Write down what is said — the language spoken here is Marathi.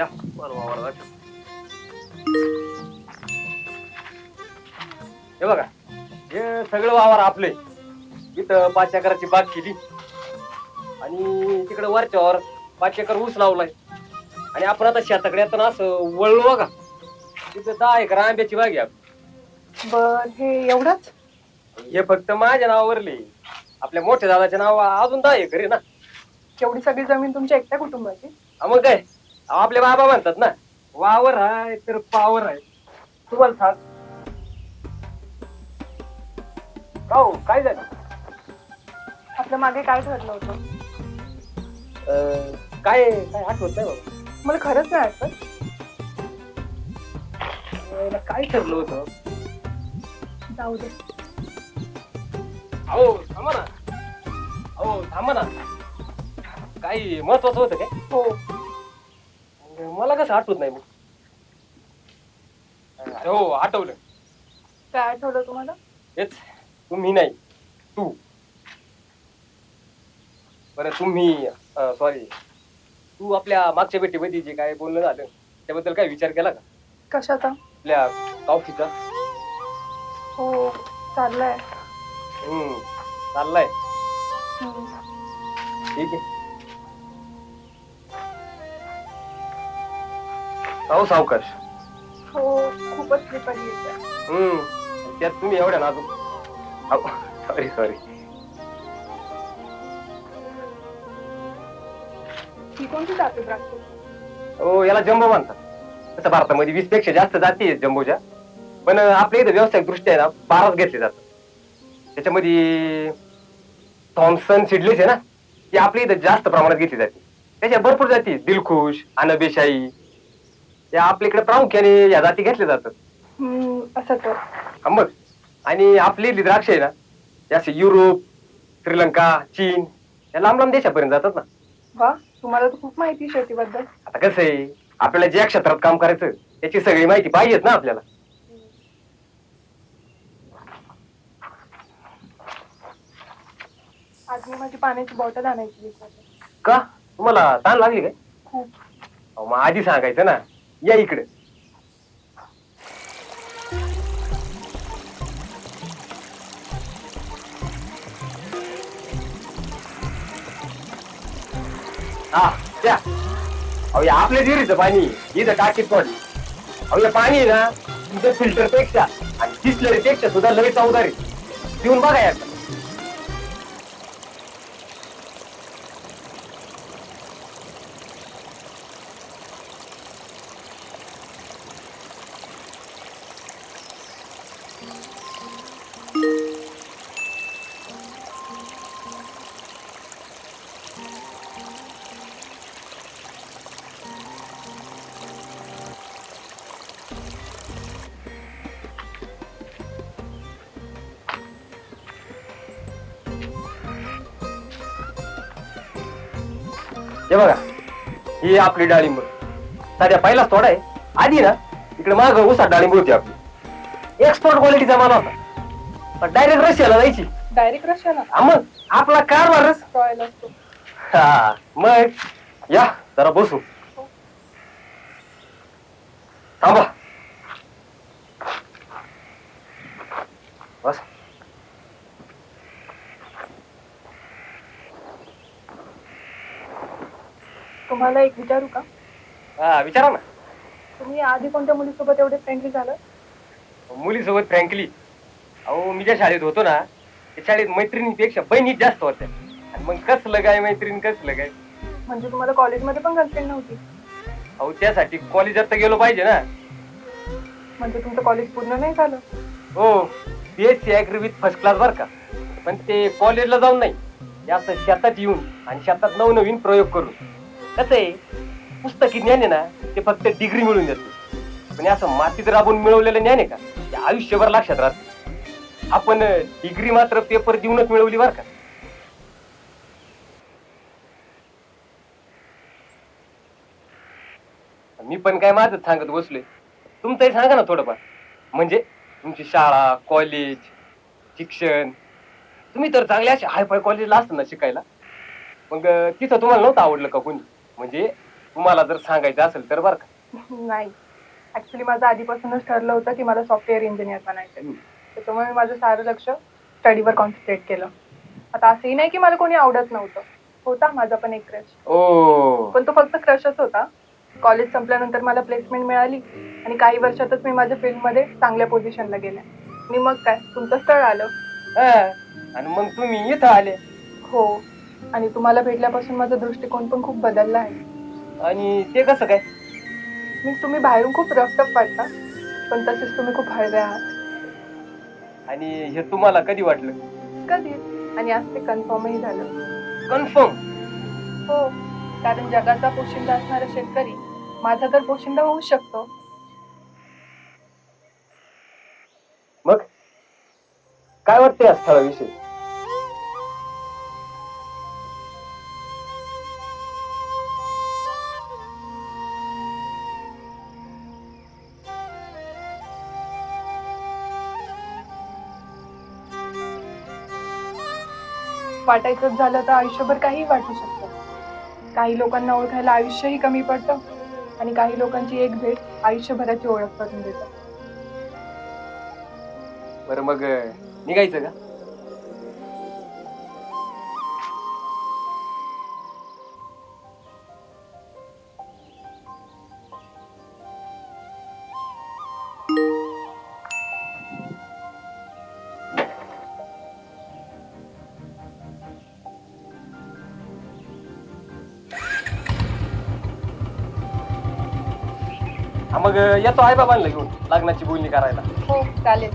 या बरं वावर दाखव. हे बघा हे सगळं वावर आपले. इथं पाच एकराची बाग केली. आणि तिकडे वरच्यावर पाच एकर ऊस लावलाय. आणि आपण आता शेताकडे येताना असं वळलो बघा. तिथं दहा एकर आंब्याची बाग आहे. आपली. बर हे एवढंच? हे फक्त माझ्या नावावरले. आपल्या मोठ्या दादाच्या नाव अजून दहा एकर आहे ना. एवढी सगळी जमीन तुमच्या एकट्या कुटुंबाची? हा मग काय? आपले बाबा म्हणतात ना वावर आहे तर पावर आहे. तुम्हाला सांग. हो काय झालं? आपल्या मागे काय ठरलं होतं? अं, काय काय आठवत नाही बाबा मला खरंच नाही आठवत. अं, काय ठरलं होतं? जाऊ दे. अहो थांबा ना. अहो थांबा ना. काही महत्वाचं होतं काय? हो. मला कसं आठवत नाही मग. हो आठवलं. काय आठवलं तुम्हाला? हेच तुम्ही नाही तू. बरं तुम्ही सॉरी तू आपल्या मागच्या भेटीमध्ये जे काय बोलणं झालं त्याबद्दल काय विचार केला का? कशाचा? आपल्या कॉफीचा. हो चाललंय. हम्म चाललाय. हम्म. ठीक आहे. हो सावकाश हो खूपच येते हम्म त्यात तुम्ही एवढ्या नाजूक. सॉरी सॉरी ही कोणती जाते द्राक्ष? हो याला जम्बो म्हणतात. तसं भारतामध्ये वीसपेक्षा जास्त जाती आहेत जम्बोच्या. पण आपल्या इथं व्यावसायिक दृष्ट्या आहे ना बाराच घेतले जातात. त्याच्यामध्ये थॉम्सन सिडलेस आहे ना ती आपल्या इथं जास्त प्रमाणात घेतली जाते. त्याच्या भरपूर जाती आहेत. दिलखुश अनबेशाई या आपल्याकडे प्रामुख्याने या जाती घेतल्या जातात. हम्म, असं हा मग. आणि आपली इथली द्राक्ष आहे ना असे युरोप श्रीलंका चीन या लांब लांब देशापर्यंत जातात ना. वा तुम्हाला तर खूप माहिती आहे शेतीबद्दल. आता कसं आहे आपल्याला ज्या क्षेत्रात काम करायचं त्याची सगळी माहिती पाहिजेत ना आपल्याला. आज मी माझी पाण्याची बॉटल आणायची विसरले. का? तुम्हाला ताण लागली काय? खूप. अहो, मग आधी सांगायचं ना. या इकडे. हा त्या अहो या आपल्या विहिरीचं पाणी इथं टाकीत पाणी अहो या पाणी आहे ना तुमच्या फिल्टरपेक्षा आणि डिस्लरी पेक्षा सुद्धा लई चौदार देऊन पिऊन बघा याचं. हे बघा ही आपली डाळिंब. साध्या पहिलाच थोडा आहे. आधी ना इकडे माग उसात डाळिंब होती आपली. एक्सपोर्ट क्वालिटीचा माल होता. डायरेक्ट रशियाला जायची. डायरेक्ट रशियाला? हा मग आपला रॉयल असतो. हा मग या जरा बसू. थांबा. बस. तुम्हाला एक विचारू का? हा विचारा ना. तुम्ही आधी कोणत्या मुलीसोबत एवढे फ्रेंडली झालं मुलीसोबत फ्रँकली? अहो मी ज्या शाळेत होतो ना त्या शाळेत मैत्रिणीपेक्षा बहिणी जास्त होत्या. आणि मग कसलं काय मैत्रीण कसलं काय म्हणजे तुम्हाला कॉलेजमध्ये पण गर्लफ्रेंड नव्हती? अहो त्यासाठी कॉलेजात तर गेलो पाहिजे ना. म्हणजे तुमचं कॉलेज पूर्ण नाही झालं? हो BSc agri with first class बर का. पण ते कॉलेजला जाऊन नाही. ते असं शेतात येऊन आणि शेतात नवनवीन प्रयोग करून. कसं आहे? पुस्तकी ज्ञान आहे ना ते फक्त डिग्री मिळून देतो. पण असं मातीत राबून मिळवलेलं ज्ञान आहे का? ते आयुष्यभर लक्षात राहत. आपण डिग्री मात्र पेपर देऊनच मिळवली बर का? मी पण काय माझंच सांगत बसलोय. तुमचंही सांगा ना थोडंफार. म्हणजे तुमची शाळा कॉलेज शिक्षण. तुम्ही तर चांगल्या अशा हायफाय कॉलेजला असतं ना शिकायला. मग तिथं तुम्हाला नव्हतं आवडलं का कोणी? म्हणजे तुम्हाला जर सांगायचं असेल तर बरं का. नाही. ऍक्च्युली माझं आधीपासूनच ठरलं होतं की मला सॉफ्टवेअर इंजिनियर बनायचं. त्याच्यामुळे मी माझं सारं लक्ष स्टडीवर कॉन्सन्ट्रेट केलं. आता असंही नाही की मला कोणी आवडत नव्हतं. होता माझा पण एक क्रश ओ. पण तो फक्त क्रशच होता. कॉलेज संपल्यानंतर मला प्लेसमेंट मिळाली आणि काही वर्षातच मी माझ्या फील्डमध्ये चांगल्या पोझिशनला गेल्या आणि मग काय? तुमचं स्थळ आलं. हा. आणि मग तुम्ही इथं आले. हो. आणि तुम्हाला भेटल्यापासून माझा दृष्टिकोन पण खूप बदलला आहे. आणि ते कसं काय? मी तुम्ही बाहेरून खूप रफटफ वाटता पण तसेच तुम्ही खूप हळवे आहात. आणि हे तुम्हाला कधी वाटलं? कधीच आणि आज ते कन्फर्मही झालं. कन्फर्म हो कारण जगाचा पोशिंदा असणारा शेतकरी माझा तर पोशिंदा होऊ शकतो. मग? काय वाटतं या स्थळाविषयी? वाटायचंच झालं तर आयुष्यभर काही वाटू शकतं. काही लोकांना ओळखायला आयुष्यही कमी पडतं आणि काही लोकांची एक भेट आयुष्यभराची ओळख करून देतं. बरं मग निघायचं का? हा मग येतो आई बाबांना घेऊन लग्नाची बोलणी करायला. हो चालेल.